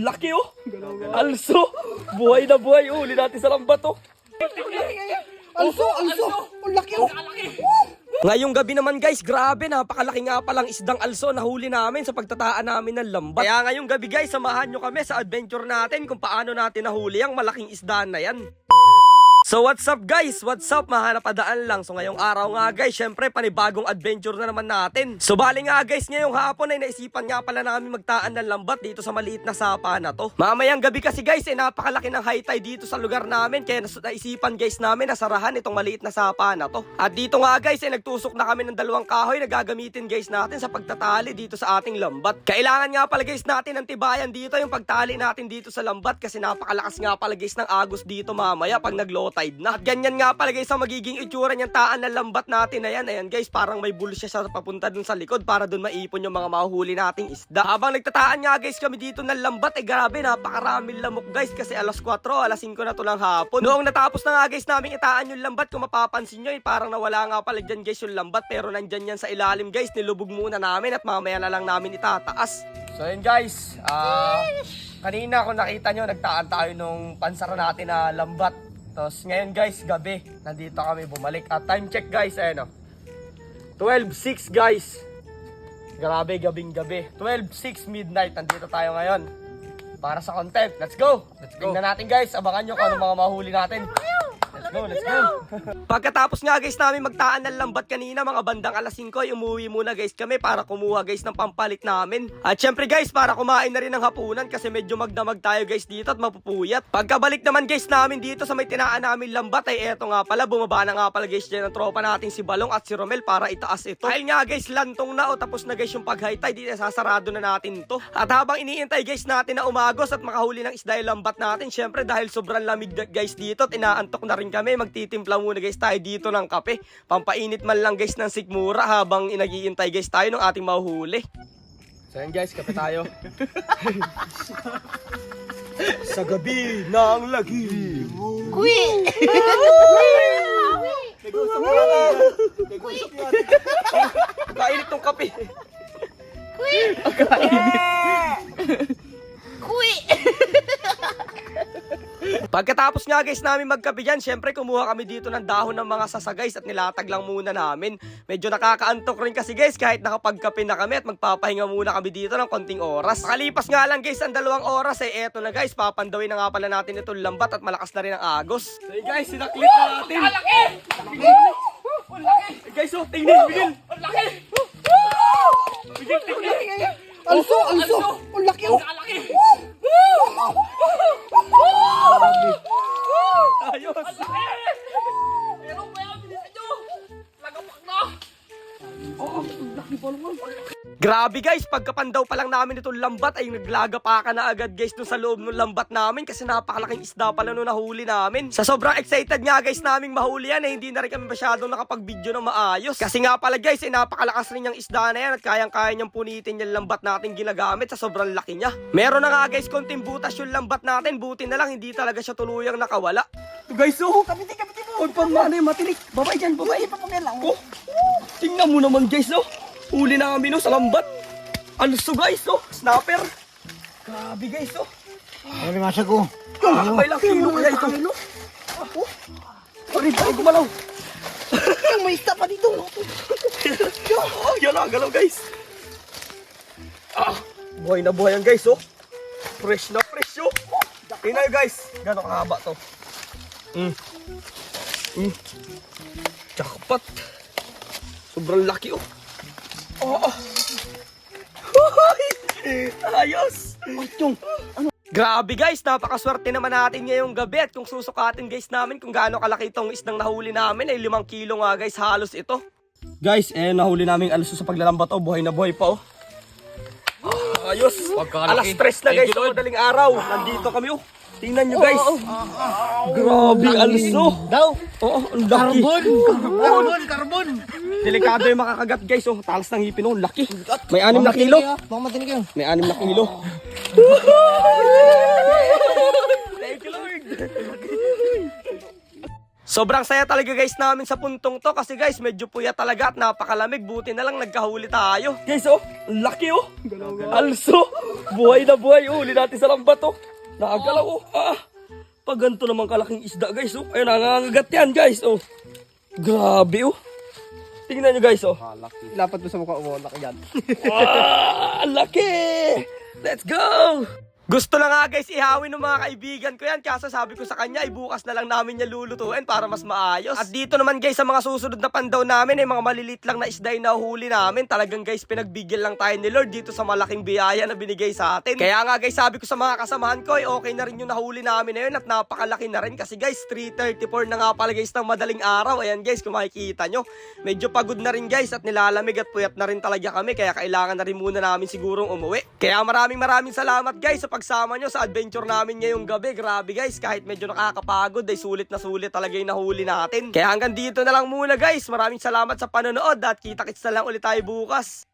Laki oh. Also. Buhay na buhay. oh. Huli natin sa lambat oh. Also, also. Ang laki oh. Ngayong gabi naman guys, grabe, napakalaki nga palang isdang also na huli namin sa pagtataan namin ng lambat. Kaya ngayong gabi guys, samahan nyo kami sa adventure natin kung paano natin nahuli ang malaking isda na yan. So what's up guys? What's up? Mahanap adaan lang. So ngayong araw nga guys, syempre panibagong adventure na naman natin. So bali nga guys, ngayong hapon ay naisipan nga pala namin magtaan ng lambat dito sa maliit na sapa na to. Mamayang gabi kasi guys, eh napakalaki ng high tide dito sa lugar namin. Kaya naisipan guys namin na sarahan itong maliit na sapa na to. At dito nga guys, eh nagtusok na kami ng dalawang kahoy na gagamitin guys natin sa pagtatali dito sa ating lambat. Kailangan nga pala guys natin ng tibayan dito yung pagtali natin dito sa lambat kasi napakalakas nga pala guys ng agos dito mamaya pag naglota 5 na. At ganyan nga pala guys ang magiging itsura niyang taan na lambat natin na yan. Ayan guys, parang may bull siya sa papunta dun sa likod para dun maipon yung mga mahuhuli nating isda. Habang nagtataan nga guys kami dito ng lambat, eh grabe napakaraming lamok guys kasi alas 4, alas 5 na to ng hapon. Noong natapos na nga guys namin itaan yung lambat, kung mapapansin nyo eh parang nawala nga pala dyan guys yung lambat pero nandyan yan sa ilalim guys. Nilubog muna namin at mamaya na lang namin itataas. So yun guys. Uh, kanina kung nakita nyo, nagtaan tayo nung pansara natin na lambat. Tapos ngayon guys, gabi, nandito kami bumalik. At time check guys, ayan o. 12.06 guys. Grabe, gabing gabi. 12.06 midnight, nandito tayo ngayon. Para sa content. Let's go! Let's go. Tingnan natin guys, abangan nyo kung ano mga mahuli natin. Go, let's go. Pagkatapos nga guys namin magtaan ng lambat kanina, mga bandang alas 5, ay umuwi muna guys kami para kumuha guys ng pampalit namin. At syempre guys, para kumain na rin ng hapunan kasi medyo magdamag tayo guys dito at mapupuyat. Pagkabalik naman guys namin dito sa may tinaan namin lambat ay eto nga pala, bumaba na nga pala guys dyan ang tropa nating si Balong at si Romel para itaas ito. Dahil nga guys, lantong na o tapos na guys yung pag-high tide, di na sasarado na natin to. At habang iniintay guys natin na umagos at makahuli ng isda yung lambat natin, syempre dahil sobrang lamig guys dito at inaantok na rin kami, magtitimpla muna guys tayo dito ng kape. Pampainit man lang guys ng sikmura habang inagiintay guys tayo ng ating mahuhuli. So yan guys, kape tayo. Sa gabi ng lagi. Kuwi. Kainit tong kape. Pagkatapos nga guys namin magkape dyan, syempre kumuha kami dito ng dahon ng mga sasa guys at nilatag lang muna namin. Medyo nakakaantok rin kasi guys kahit nakapagkape na kami at magpapahinga muna kami dito ng konting oras. Makalipas nga lang guys ang dalawang oras eh eto na guys, papandawin na nga pala natin itong lambat at malakas na rin ang agos. So yun, guys, sinaklit na natin. Ang laki! Ang laki! Guys, oh, tingnan, bigil! Ang laki! Bigil, tingnan! Also, also. Ang Grabe guys, pagkapandaw pa lang namin itong lambat ay naglaga pa ka na agad guys dun sa loob ng lambat namin kasi napakalaking isda pala nung nahuli namin. Sa sobrang excited nga guys naming mahuli yan eh, hindi na rin kami masyadong nakapag-video na maayos. Kasi nga pala guys, eh, napakalakas rin yung isda na yan at kayang-kaya niyang punitin yung lambat natin ginagamit sa sobrang laki niya. Meron na nga guys, konting butas yung lambat natin, buti na lang hindi talaga siya tuluyang nakawala. Guys, oh! Kapitin, kapitin mo. Huwag pang mana yung matinik. Babay dyan, babay. Oh, tingnan mo naman guys, no? Huli namin no, sa lambat. Also guys, no? Snapper. Grabe guys, no? Ano masa ko? Ah, may lang kilo kaya ito. Oh, Sorry, tayo gumalaw. Yung may isda pa dito. oh, yan na, galaw guys. Ah, buhay na buhay yan guys, oh. Fresh na fresh, oh. Tingnan guys. Gano'ng kahaba to. Mm. Mm. Jackpot. Sobrang laki, oh. Oh, oh. Hoy! Ayos! Yung, Grabe guys, napakaswerte naman natin ngayong gabi at kung susukatin guys namin kung gaano kalaki itong isdang nahuli namin ay limang kilo nga guys halos ito. Guys, eh nahuli namin alos sa paglalambat oh, buhay na buhay pa oh. Ayos. Alas stress na guys, sa madaling araw. Nandito kami oh. Tingnan nyo guys. Grabe, alas oh. Daw. Oo, ang laki. Carbon, carbon. Delikado yung makakagat guys oh. Talas ng ngipin oh, laki. May anim na kilo. Baka matinig yun. May anim na kilo. Thank you, Lord. Sobrang saya talaga guys namin sa puntong to kasi guys medyo puya talaga at napakalamig. Buti na lang nagkahuli tayo. Guys oh, laki oh. Also, buhay na buhay. Oh, Uli natin sa lambat oh. Nakagalaw oh. Ah, pag ganito naman kalaking isda guys oh. Ayun, nangangagat yan guys oh. Grabe oh. Tingnan nyo guys oh. Lapat mo sa mukha mo, laki yan. Ah, laki! Let's go! Gusto lang nga guys ihawin ng mga kaibigan ko yan kaso sabi ko sa kanya ibukas na lang namin niya lulutuin para mas maayos. At dito naman guys sa mga susunod na pandaw namin ay mga malilit lang na isda yung nahuli namin. Talagang guys pinagbigyan lang tayo ni Lord dito sa malaking biyaya na binigay sa atin. Kaya nga guys sabi ko sa mga kasamahan ko ay okay na rin yung nahuli namin na yun at napakalaki na rin kasi guys 3.34 na nga pala guys ng madaling araw. Ayan guys kung makikita nyo. Medyo pagod na rin guys at nilalamig at puyat na rin talaga kami kaya kailangan na rin muna namin sigurong umuwi. Kaya maraming maraming salamat guys sa pagsama nyo sa adventure namin ngayong gabi. Grabe guys, kahit medyo nakakapagod ay sulit na sulit talaga yung nahuli natin. Kaya hanggang dito na lang muna guys. Maraming salamat sa panonood at kita-kits na lang ulit tayo bukas.